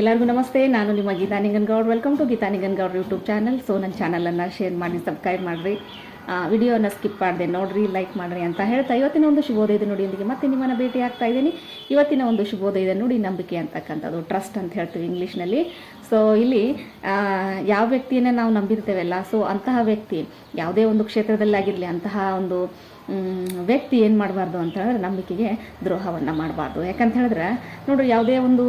ಎಲ್ಲರಿಗೂ ನಮಸ್ತೆ, ನಾನು ನಿಮ್ಮ Geetha Nigangoud. Welcome to Geetha Nigangoud YouTube channel so ನನ್ನ ಚಾನಲನ್ನು ಶೇರ್ ಮಾಡಿ ಸಬ್ಸ್ಕ್ರೈಬ್ ಮಾಡಿರಿ. ವಿಡಿಯೋನ ಸ್ಕಿಪ್ ಮಾಡಿದೆ ನೋಡಿರಿ ಲೈಕ್ ಮಾಡಿರಿ ಅಂತ ಹೇಳ್ತಾ ಇವತ್ತಿನ ಒಂದು ಶುಭೋದಯದ ನುಡಿಯೊಂದಿಗೆ ಮತ್ತೆ ನಿಮ್ಮನ್ನು ಭೇಟಿ ಆಗ್ತಾ ಇದ್ದೀನಿ. ಇವತ್ತಿನ ಒಂದು ಶುಭೋದಯದ ನುಡಿ ನಂಬಿಕೆ ಅಂತಕ್ಕಂಥದ್ದು ಟ್ರಸ್ಟ್ ಅಂತ ಹೇಳ್ತೀವಿ ಇಂಗ್ಲೀಷ್ನಲ್ಲಿ ಸೊ ಇಲ್ಲಿ ಯಾವ ವ್ಯಕ್ತಿಯನ್ನು ನಾವು ನಂಬಿರ್ತೇವಲ್ಲ ಸೊ ಅಂತಹ ವ್ಯಕ್ತಿ ಯಾವುದೇ ಒಂದು ಕ್ಷೇತ್ರದಲ್ಲಾಗಿರಲಿ ಅಂತಹ ಒಂದು ವ್ಯಕ್ತಿ ಏನು ಮಾಡಬಾರ್ದು ಅಂತ ಹೇಳಿದ್ರೆ ನಂಬಿಕೆಗೆ ದ್ರೋಹವನ್ನು ಮಾಡಬಾರ್ದು. ಯಾಕಂತ ಹೇಳಿದ್ರೆ, ನೋಡ್ರಿ ಯಾವುದೇ ಒಂದು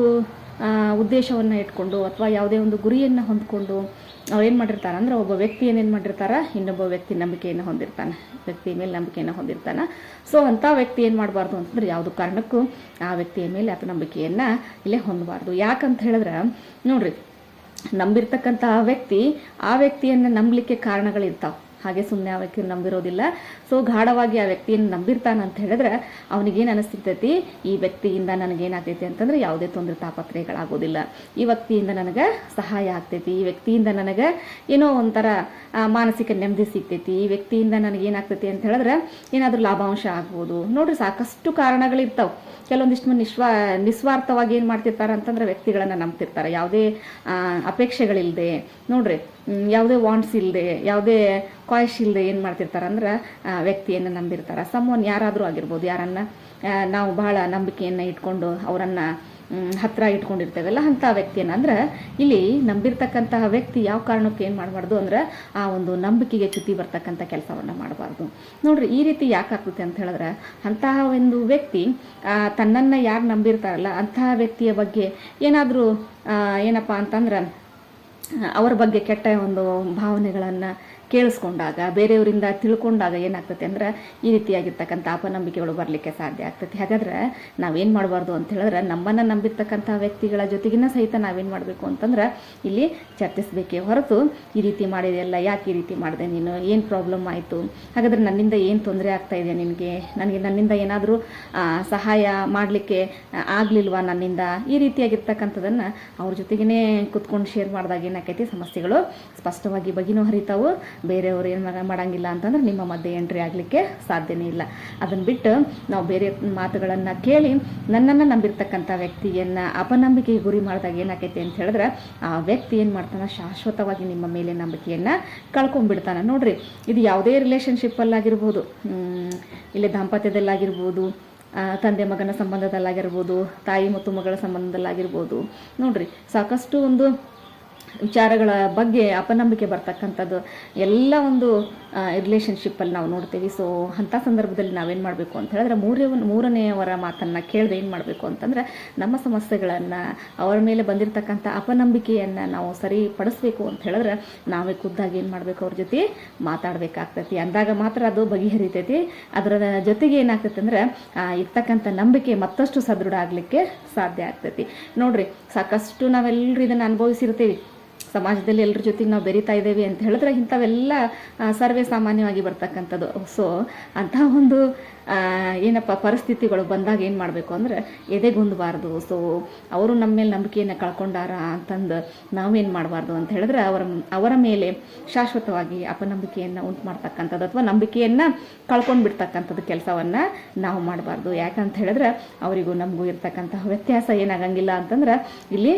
ಉದ್ದೇಶವನ್ನು ಇಟ್ಕೊಂಡು ಅಥವಾ ಯಾವುದೇ ಒಂದು ಗುರಿಯನ್ನು ಹೊಂದ್ಕೊಂಡು ಏನು ಮಾಡಿರ್ತಾರೆ ಅಂದರೆ ಒಬ್ಬ ವ್ಯಕ್ತಿ ಏನೇನು ಮಾಡಿರ್ತಾರೆ, ಇನ್ನೊಬ್ಬ ವ್ಯಕ್ತಿ ನಂಬಿಕೆಯನ್ನು ಹೊಂದಿರ್ತಾನೆ. ವ್ಯಕ್ತಿ ಮೇಲೆ ನಂಬಿಕೆಯನ್ನು ಹೊಂದಿರ್ತಾನೆ. ಸೊ ಅಂಥ ವ್ಯಕ್ತಿ ಏನು ಮಾಡಬಾರ್ದು ಅಂತಂದ್ರೆ ಯಾವುದು ಕಾರಣಕ್ಕೂ ಆ ವ್ಯಕ್ತಿಯ ಮೇಲೆ ಅಪನಂಬಿಕೆಯನ್ನು ಇಲ್ಲೇ ಹೊಂದಬಾರ್ದು. ಯಾಕಂತ ಹೇಳಿದ್ರೆ, ನೋಡ್ರಿ ನಂಬಿರ್ತಕ್ಕಂತಹ ವ್ಯಕ್ತಿ ಆ ವ್ಯಕ್ತಿಯನ್ನು ನಂಬಲಿಕ್ಕೆ ಕಾರಣಗಳಿರ್ತಾವೆ. ಹಾಗೆ ಸುಮ್ಮನೆ ಆ ವ್ಯಕ್ತಿಯನ್ನು ನಂಬಿರೋದಿಲ್ಲ. ಸೊ ಗಾಢವಾಗಿ ಆ ವ್ಯಕ್ತಿಯನ್ನು ನಂಬಿರ್ತಾನೆ ಅಂತ ಹೇಳಿದ್ರೆ ಅವನಿಗೇನು ಅನಿಸ್ತಿರ್ತೈತಿ ಈ ವ್ಯಕ್ತಿಯಿಂದ ನನಗೇನಾಗ್ತೈತಿ ಅಂತಂದ್ರೆ ಯಾವುದೇ ತೊಂದರೆ ತಾಪತ್ರಯಗಳಾಗೋದಿಲ್ಲ. ಈ ವ್ಯಕ್ತಿಯಿಂದ ನನಗೆ ಸಹಾಯ ಆಗ್ತೈತಿ. ಈ ವ್ಯಕ್ತಿಯಿಂದ ನನಗೆ ಏನೋ ಒಂಥರ ಮಾನಸಿಕ ನೆಮ್ಮದಿ ಸಿಗ್ತೈತಿ. ಈ ವ್ಯಕ್ತಿಯಿಂದ ನನಗೇನಾಗ್ತೈತಿ ಅಂತ ಹೇಳಿದ್ರೆ ಏನಾದರೂ ಲಾಭಾಂಶ ಆಗ್ಬೋದು. ನೋಡ್ರಿ ಸಾಕಷ್ಟು ಕಾರಣಗಳಿರ್ತಾವೆ. ಕೆಲವೊಂದಿಷ್ಟು ಮಂದಿ ನಿಸ್ವಾ ನಿಸ್ವಾರ್ಥವಾಗಿ ಏನು ಮಾಡ್ತಿರ್ತಾರೆ ಅಂತಂದ್ರೆ ವ್ಯಕ್ತಿಗಳನ್ನು ನಂಬ್ತಿರ್ತಾರೆ. ಯಾವುದೇ ಅಪೇಕ್ಷೆಗಳಿಲ್ಲದೆ ನೋಡ್ರಿ ಯಾವುದೇ ವಾಂಟ್ಸ್ ಇಲ್ಲದೆ ಯಾವುದೇ ಕಾಯ್ಸ್ ಇಲ್ಲದೆ ಏನು ಮಾಡ್ತಿರ್ತಾರೆ ಅಂದ್ರೆ ಆ, ವ್ಯಕ್ತಿಯನ್ನು ನಂಬಿರ್ತಾರೆ. ಸಮ್ಮೋನ್ ಯಾರಾದರೂ ಆಗಿರ್ಬೋದು ಯಾರನ್ನು ನಾವು ಬಹಳ ನಂಬಿಕೆಯನ್ನು ಇಟ್ಕೊಂಡು ಅವರನ್ನು ಹತ್ರ ಇಟ್ಕೊಂಡಿರ್ತೇವಲ್ಲ ಅಂಥ ವ್ಯಕ್ತಿಯನ್ನು. ಅಂದ್ರೆ ಇಲ್ಲಿ ನಂಬಿರ್ತಕ್ಕಂತಹ ವ್ಯಕ್ತಿ ಯಾವ ಕಾರಣಕ್ಕೆ ಏನು ಮಾಡಬಾರ್ದು ಅಂದ್ರೆ ಆ ಒಂದು ನಂಬಿಕೆಗೆ ಚ್ಯುತಿ ಬರ್ತಕ್ಕಂಥ ಕೆಲಸವನ್ನು ಮಾಡಬಾರ್ದು. ನೋಡ್ರಿ ಈ ರೀತಿ ಯಾಕೆ ಆಗ್ತದೆ ಅಂತ ಹೇಳಿದ್ರೆ ಅಂತಹ ಒಂದು ವ್ಯಕ್ತಿ ತನ್ನನ್ನು ಯಾರು ನಂಬಿರ್ತಾರಲ್ಲ ಅಂತಹ ವ್ಯಕ್ತಿಯ ಬಗ್ಗೆ ಏನಾದರೂ ಏನಪ್ಪ ಅಂತಂದ್ರೆ ಅವರ ಬಗ್ಗೆ ಕೆಟ್ಟ ಒಂದು ಭಾವನೆಗಳನ್ನು ಕೇಳಿಸ್ಕೊಂಡಾಗ, ಬೇರೆಯವರಿಂದ ತಿಳ್ಕೊಂಡಾಗ ಏನಾಗ್ತದೆ ಅಂದ್ರೆ ಈ ರೀತಿಯಾಗಿರ್ತಕ್ಕಂಥ ಅಪನಂಬಿಕೆಗಳು ಬರಲಿಕ್ಕೆ ಸಾಧ್ಯ ಆಗ್ತೈತಿ ಹಾಗಾದ್ರೆ ನಾವೇನು ಮಾಡಬಾರ್ದು ಅಂತ ಹೇಳಿದ್ರೆ ನಮ್ಮನ್ನು ನಂಬಿರ್ತಕ್ಕಂಥ ವ್ಯಕ್ತಿಗಳ ಜೊತೆಗಿನ ಸಹಿತ ನಾವೇನು ಮಾಡಬೇಕು ಅಂತಂದ್ರೆ ಇಲ್ಲಿ ಚರ್ಚಿಸಬೇಕೇ ಹೊರತು ಈ ರೀತಿ ಮಾಡಿದೆಯಲ್ಲ ಯಾಕೆ ಈ ರೀತಿ ಮಾಡಿದೆ ನೀನು, ಏನು ಪ್ರಾಬ್ಲಮ್ ಆಯಿತು? ಹಾಗಾದ್ರೆ ನನ್ನಿಂದ ಏನು ತೊಂದರೆ ಆಗ್ತಾ ಇದೆ ನಿನಗೆ? ನನಗೆ ನನ್ನಿಂದ ಏನಾದರೂ ಸಹಾಯ ಮಾಡಲಿಕ್ಕೆ ಆಗಲಿಲ್ವಾ ನನ್ನಿಂದ? ಈ ರೀತಿಯಾಗಿರ್ತಕ್ಕಂಥದ್ದನ್ನು ಅವ್ರ ಜೊತೆಗೇ ಕುತ್ಕೊಂಡು ಶೇರ್ ಮಾಡಿದಾಗ ಏನಾಕೈತಿ ಸಮಸ್ಯೆಗಳು ಸ್ಪಷ್ಟವಾಗಿ ಬಗೆನೂ ಹರಿತಾವು. ಬೇರೆಯವರು ಏನು ಮಾಡಂಗಿಲ್ಲ ಅಂತಂದ್ರೆ ನಿಮ್ಮ ಮಧ್ಯೆ ಎಂಟ್ರಿ ಆಗಲಿಕ್ಕೆ ಸಾಧ್ಯನೇ ಇಲ್ಲ. ಅದನ್ನು ಬಿಟ್ಟು ನಾವು ಬೇರೆ ಮಾತುಗಳನ್ನು ಕೇಳಿ ನನ್ನನ್ನು ನಂಬಿರ್ತಕ್ಕಂಥ ವ್ಯಕ್ತಿಯನ್ನು ಅಪನಂಬಿಕೆಗೆ ಗುರಿ ಮಾಡಿದಾಗ ಏನಾಕೈತಿ ಅಂತ ಹೇಳಿದ್ರೆ ಆ ವ್ಯಕ್ತಿ ಏನು ಮಾಡ್ತಾನೆ? ಶಾಶ್ವತವಾಗಿ ನಿಮ್ಮ ಮೇಲೆ ನಂಬಿಕೆಯನ್ನು ಕಳ್ಕೊಂಡ್ಬಿಡ್ತಾನೆ. ನೋಡ್ರಿ, ಇದು ಯಾವುದೇ ರಿಲೇಷನ್ಶಿಪ್ಪಲ್ಲಾಗಿರ್ಬೋದು ಇಲ್ಲಿ ದಾಂಪತ್ಯದಲ್ಲಾಗಿರ್ಬೋದು ತಂದೆ ಮಗನ ಸಂಬಂಧದಲ್ಲಾಗಿರ್ಬೋದು, ತಾಯಿ ಮತ್ತು ಮಗಳ ಸಂಬಂಧದಲ್ಲಾಗಿರ್ಬೋದು. ನೋಡ್ರಿ, ಸಾಕಷ್ಟು ಒಂದು ವಿಚಾರಗಳ ಬಗ್ಗೆ ಅಪನಂಬಿಕೆ ಬರ್ತಕ್ಕಂಥದ್ದು ಎಲ್ಲ ಒಂದು ರಿಲೇಷನ್ಶಿಪ್ಪಲ್ಲಿ ನಾವು ನೋಡ್ತೀವಿ. ಸೊ ಅಂಥ ಸಂದರ್ಭದಲ್ಲಿ ನಾವೇನು ಮಾಡಬೇಕು ಅಂತ ಹೇಳಿದ್ರೆ ಮೂರೇ, ಮೂರನೆಯವರ ಮಾತನ್ನು ಕೇಳದೆ ಏನು ಮಾಡಬೇಕು ಅಂತಂದ್ರೆ ನಮ್ಮ ಸಮಸ್ಯೆಗಳನ್ನು, ಅವರ ಮೇಲೆ ಬಂದಿರತಕ್ಕಂಥ ಅಪನಂಬಿಕೆಯನ್ನು ನಾವು ಸರಿಪಡಿಸ್ಬೇಕು ಅಂತ ಹೇಳಿದ್ರೆ ನಾವೇ ಖುದ್ದಾಗಿ ಏನು ಮಾಡಬೇಕು? ಅವ್ರ ಜೊತೆ ಮಾತಾಡಬೇಕಾಗ್ತೈತಿ. ಅಂದಾಗ ಮಾತ್ರ ಅದು ಬಗೆಹರಿತೈತಿ. ಅದರ ಜೊತೆಗೆ ಏನಾಗ್ತೈತೆ ಅಂದ್ರೆ ಇರ್ತಕ್ಕಂಥ ನಂಬಿಕೆ ಮತ್ತಷ್ಟು ಸದೃಢ ಆಗಲಿಕ್ಕೆ ಸಾಧ್ಯ ಆಗ್ತೈತಿ. ನೋಡ್ರಿ, ಸಾಕಷ್ಟು ನಾವೆಲ್ಲರೂ ಇದನ್ನು ಅನುಭವಿಸಿರ್ತೀವಿ. ಸಮಾಜದಲ್ಲಿ ಎಲ್ಲರ ಜೊತೆಗೆ ನಾವು ಬೆರಿತಾ ಇದ್ದೇವೆ ಅಂತ ಹೇಳಿದ್ರೆ ಇಂಥವೆಲ್ಲ ಸರ್ವೇ ಸಾಮಾನ್ಯವಾಗಿ ಬರ್ತಕ್ಕಂಥದ್ದು. ಸೊ ಅಂತಹ ಒಂದು ಏನಪ್ಪ ಪರಿಸ್ಥಿತಿಗಳು ಬಂದಾಗ ಏನು ಮಾಡಬೇಕು ಅಂದರೆ ಎದೆಗುಂದಬಾರ್ದು ಸೊ ಅವರು ನಮ್ಮ ಮೇಲೆ ನಂಬಿಕೆಯನ್ನು ಕಳ್ಕೊಂಡಾರ ಅಂತಂದು ನಾವೇನು ಮಾಡಬಾರ್ದು ಅಂತ ಹೇಳಿದ್ರೆ ಅವರ ಅವರ ಮೇಲೆ ಶಾಶ್ವತವಾಗಿ ಅಪನಂಬಿಕೆಯನ್ನು ಉಂಟು ಮಾಡ್ತಕ್ಕಂಥದ್ದು ಅಥವಾ ನಂಬಿಕೆಯನ್ನು ಕಳ್ಕೊಂಡು ಬಿಡ್ತಕ್ಕಂಥದ್ದು ಕೆಲಸವನ್ನು ನಾವು ಮಾಡಬಾರ್ದು. ಯಾಕಂತ ಹೇಳಿದ್ರೆ ಅವರಿಗೂ ನಮಗೂ ಇರ್ತಕ್ಕಂತಹ ವ್ಯತ್ಯಾಸ ಏನಾಗಂಗಿಲ್ಲ ಅಂತಂದ್ರೆ ಇಲ್ಲಿ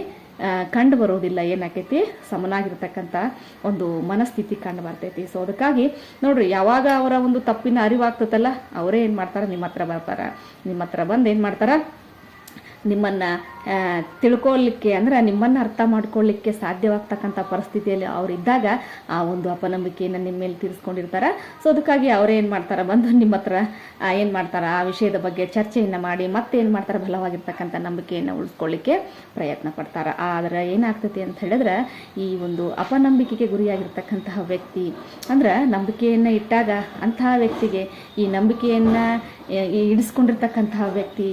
ಕಂಡು ಬರೋದಿಲ್ಲ ಏನಾಕೈತಿ? ಸಮನಾಗಿರ್ತಕ್ಕಂಥ ಒಂದು ಮನಸ್ಥಿತಿ ಕಂಡು ಬರ್ತೈತಿ. ಸೊ ಅದಕ್ಕಾಗಿ ನೋಡ್ರಿ, ಯಾವಾಗ ಅವರ ಒಂದು ತಪ್ಪಿನ ಅರಿವಾಗ್ತದಲ್ಲ ಅವರೇ ಏನು ಮಾಡ್ತಾರೆ? ನಿಮ್ಮ ಹತ್ರ ಬರ್ತಾರೆ. ನಿಮ್ಮ ಹತ್ರ ಬಂದು ಏನು ಮಾಡ್ತಾರೆ? ನಿಮ್ಮನ್ನು ತಿಳ್ಕೊಳ್ಳಿಕ್ಕೆ ಅಂದ್ರೆ ನಿಮ್ಮನ್ನು ಅರ್ಥ ಮಾಡ್ಕೊಳ್ಳಿಕ್ಕೆ ಸಾಧ್ಯವಾಗ್ತಕ್ಕಂಥ ಪರಿಸ್ಥಿತಿಯಲ್ಲಿ ಅವ್ರು ಇದ್ದಾಗ ಆ ಒಂದು ಅಪನಂಬಿಕೆಯನ್ನು ನಿಮ್ಮ ಮೇಲೆ ತೀರಿಸ್ಕೊಂಡಿರ್ತಾರೆ. ಸೊ ಅದಕ್ಕಾಗಿ ಅವರೇ ಏನು ಮಾಡ್ತಾರೆ? ಬಂದು ನಿಮ್ಮ ಹತ್ರ ಏನು ಮಾಡ್ತಾರೆ? ಆ ವಿಷಯದ ಬಗ್ಗೆ ಚರ್ಚೆಯನ್ನು ಮಾಡಿ ಮತ್ತೆ ಏನು ಮಾಡ್ತಾರೆ? ಬಲವಾಗಿರ್ತಕ್ಕಂಥ ನಂಬಿಕೆಯನ್ನು ಉಳಿಸ್ಕೊಳ್ಳಿಕ್ಕೆ ಪ್ರಯತ್ನ ಪಡ್ತಾರೆ. ಆದರೆ ಏನಾಗ್ತೈತಿ ಅಂತ ಹೇಳಿದ್ರೆ ಈ ಒಂದು ಅಪನಂಬಿಕೆಗೆ ಗುರಿಯಾಗಿರ್ತಕ್ಕಂತಹ ವ್ಯಕ್ತಿ ಅಂದ್ರೆ ನಂಬಿಕೆಯನ್ನು ಇಟ್ಟಾಗ ಅಂತಹ ವ್ಯಕ್ತಿಗೆ ಈ ನಂಬಿಕೆಯನ್ನು ಇಡಿಸ್ಕೊಂಡಿರ್ತಕ್ಕಂತಹ ವ್ಯಕ್ತಿ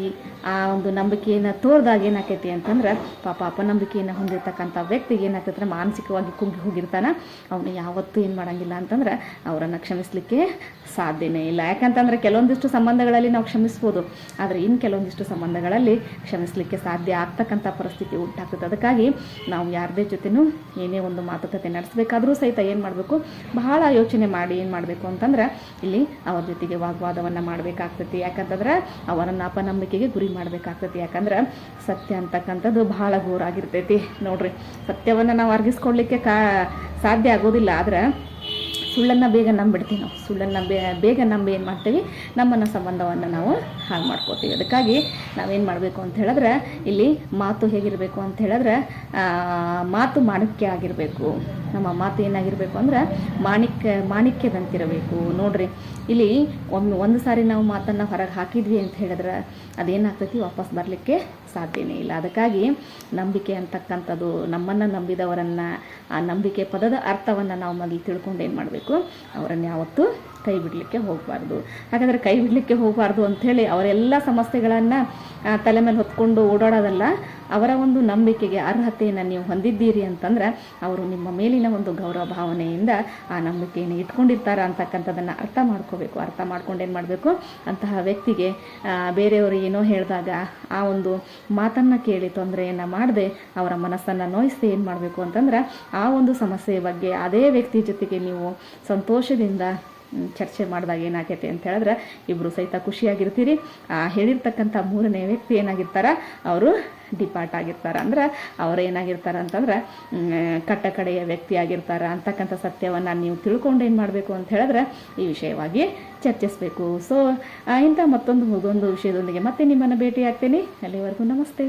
ಆ ಒಂದು ನಂಬಿಕೆಯನ್ನು ತೋರ್ದಾಗ ಏನಾಕೈತಿ ಅಂತಂದ್ರೆ ಪಾಪ ಅಪನಂಬಿಕೆಯನ್ನು ಹೊಂದಿರತಕ್ಕಂಥ ವ್ಯಕ್ತಿಗೆ ಏನಾಗ್ತೈತೆ ಮಾನಸಿಕವಾಗಿ ಕುಗ್ಗಿ ಹೋಗಿರ್ತಾನೆ. ಅವನು ಯಾವತ್ತೂ ಏನು ಮಾಡಂಗಿಲ್ಲ ಅಂತಂದ್ರೆ ಅವರನ್ನು ಕ್ಷಮಿಸಲಿಕ್ಕೆ ಸಾಧ್ಯನೇ ಇಲ್ಲ. ಯಾಕಂತಂದ್ರೆ ಕೆಲವೊಂದಿಷ್ಟು ಸಂಬಂಧಗಳಲ್ಲಿ ನಾವು ಕ್ಷಮಿಸ್ಬೋದು. ಆದರೆ ಇನ್ನು ಕೆಲವೊಂದಿಷ್ಟು ಸಂಬಂಧಗಳಲ್ಲಿ ಕ್ಷಮಿಸಲಿಕ್ಕೆ ಸಾಧ್ಯ ಆಗ್ತಕ್ಕಂಥ ಪರಿಸ್ಥಿತಿ ಉಂಟಾಗ್ತದೆ. ಅದಕ್ಕಾಗಿ ನಾವು ಯಾರದೇ ಜೊತೆನೂ ಏನೇ ಒಂದು ಮಾತುಕತೆ ನಡೆಸಬೇಕಾದರೂ ಸಹಿತ ಏನು ಮಾಡಬೇಕು? ಬಹಳ ಯೋಚನೆ ಮಾಡಿ ಏನು ಮಾಡಬೇಕು ಅಂತಂದ್ರೆ ಇಲ್ಲಿ ಅವ್ರ ಜೊತೆಗೆ ವಾಗ್ವಾದವನ್ನು ಮಾಡಬೇಕಾಗ್ತೈತಿ. ಯಾಕಂತಂದ್ರೆ ಅವರನ್ನು ಅಪನಂಬಿಕೆಗೆ ಗುರಿ ಮಾಡಬೇಕಾಗ್ತೈತಿ. ಯಾಕಂದ್ರೆ ಅಂದ್ರೆ ಸತ್ಯ ಅಂತಕ್ಕಂಥದ್ದು ಬಹಳ ಘೋರಾಗಿರ್ತೈತಿ. ನೋಡ್ರಿ, ಸತ್ಯವನ್ನು ನಾವು ಅರ್ಗಿಸ್ಕೊಡ್ಲಿಕ್ಕೆ ಕಾ, ಸಾಧ್ಯ ಆಗೋದಿಲ್ಲ, ಆದ್ರೆ ಸುಳ್ಳನ್ನು ಬೇಗ ನಂಬಿಡ್ತೀವಿ ನಾವು. ಸುಳ್ಳನ್ನು ಬೇಗ ನಂಬಿ ಏನು ಮಾಡ್ತೀವಿ? ನಮ್ಮನ್ನು ಸಂಬಂಧವನ್ನು ನಾವು ಹಾಳು ಮಾಡ್ಕೋತೀವಿ. ಅದಕ್ಕಾಗಿ ನಾವೇನು ಮಾಡಬೇಕು ಅಂತ ಹೇಳಿದ್ರೆ, ಇಲ್ಲಿ ಮಾತು ಹೇಗಿರಬೇಕು ಅಂತ ಹೇಳಿದ್ರೆ ಮಾತು ಮಾಡೋಕ್ಕೆ ಆಗಿರಬೇಕು. ನಮ್ಮ ಮಾತು ಏನಾಗಿರಬೇಕು ಅಂದ್ರೆ ಮಾಣಿಕ್ಯ, ಮಾಣಿಕ್ಯದಂತಿರಬೇಕು. ನೋಡ್ರಿ, ಇಲ್ಲಿ ಒಮ್ಮೆ ಒಂದು ಸಾರಿ ನಾವು ಮಾತನ್ನು ಹೊರಗೆ ಹಾಕಿದ್ವಿ ಅಂತ ಹೇಳಿದ್ರೆ ಅದೇನಾಗ್ತೈತಿ? ವಾಪಸ್ ಬರಲಿಕ್ಕೆ ಸಾಧ್ಯನೇ ಇಲ್ಲ. ಅದಕ್ಕಾಗಿ ನಂಬಿಕೆ ಅಂತಕ್ಕಂಥದ್ದು, ನಮ್ಮನ್ನು ನಂಬಿದವರನ್ನು, ಆ ನಂಬಿಕೆ ಪದದ ಅರ್ಥವನ್ನು ನಾವು ಮೊದಲು ತಿಳ್ಕೊಂಡು ಏನು ಮಾಡಬೇಕು? ಅವರನ್ನು ಯಾವತ್ತೂ ಕೈ ಬಿಡಲಿಕ್ಕೆ ಹೋಗಬಾರ್ದು. ಹಾಗಾದರೆ ಕೈ ಬಿಡಲಿಕ್ಕೆ ಹೋಗಬಾರ್ದು ಅಂಥೇಳಿ ಅವರೆಲ್ಲ ಸಮಸ್ಯೆಗಳನ್ನು ತಲೆ ಮೇಲೆ ಹೊತ್ಕೊಂಡು ಓಡಾಡೋದಲ್ಲ, ಅವರ ಒಂದು ನಂಬಿಕೆಗೆ ಅರ್ಹತೆಯನ್ನು ನೀವು ಹೊಂದಿದ್ದೀರಿ ಅಂತಂದ್ರೆ, ಅವರು ನಿಮ್ಮ ಮೇಲಿನ ಒಂದು ಗೌರವ ಭಾವನೆಯಿಂದ ಆ ನಂಬಿಕೆಯನ್ನು ಇಟ್ಕೊಂಡಿರ್ತಾರ ಅಂತಕ್ಕಂಥದ್ದನ್ನು ಅರ್ಥ ಮಾಡ್ಕೋಬೇಕು. ಅರ್ಥ ಮಾಡ್ಕೊಂಡು ಏನು ಮಾಡಬೇಕು? ಅಂತಹ ವ್ಯಕ್ತಿಗೆ ಬೇರೆಯವರು ಏನೋ ಹೇಳಿದಾಗ ಆ ಒಂದು ಮಾತನ್ನು ಕೇಳಿ ತೊಂದರೆಯನ್ನು ಮಾಡದೆ ಅವರ ಮನಸ್ಸನ್ನು ನೋಯಿಸದೆ ಏನು ಮಾಡಬೇಕು ಅಂತಂದ್ರೆ ಆ ಒಂದು ಸಮಸ್ಯೆಯ ಬಗ್ಗೆ ಅದೇ ವ್ಯಕ್ತಿ ಜೊತೆಗೆ ನೀವು ಸಂತೋಷದಿಂದ ಚರ್ಚೆ ಮಾಡಿದಾಗ ಏನಾಗೈತೆ ಅಂತ ಹೇಳಿದ್ರೆ ಇಬ್ಬರು ಸಹಿತ ಖುಷಿಯಾಗಿರ್ತೀರಿ. ಹೇಳಿರ್ತಕ್ಕಂಥ ಮೂರನೇ ವ್ಯಕ್ತಿ ಏನಾಗಿರ್ತಾರ? ಅವರು ಡಿಪಾರ್ಟ್ ಆಗಿರ್ತಾರೆ. ಅಂದ್ರೆ ಅವ್ರು ಏನಾಗಿರ್ತಾರೆ ಅಂತಂದ್ರೆ ಕಟ್ಟ ಕಡೆಯ ವ್ಯಕ್ತಿ ಆಗಿರ್ತಾರೆ ಅಂತಕ್ಕಂಥ ಸತ್ಯವನ್ನು ನೀವು ತಿಳ್ಕೊಂಡು ಏನು ಮಾಡಬೇಕು ಅಂತ ಹೇಳಿದ್ರೆ ಈ ವಿಷಯವಾಗಿ ಚರ್ಚಿಸಬೇಕು. ಸೊ ಇಂಥ ಮತ್ತೊಂದು ಒಂದು ವಿಷಯದೊಂದಿಗೆ ಮತ್ತೆ ನಿಮ್ಮನ್ನು ಭೇಟಿ ಆಗ್ತೀನಿ ಅಲ್ಲಿವರೆಗೂ ನಮಸ್ತೆ.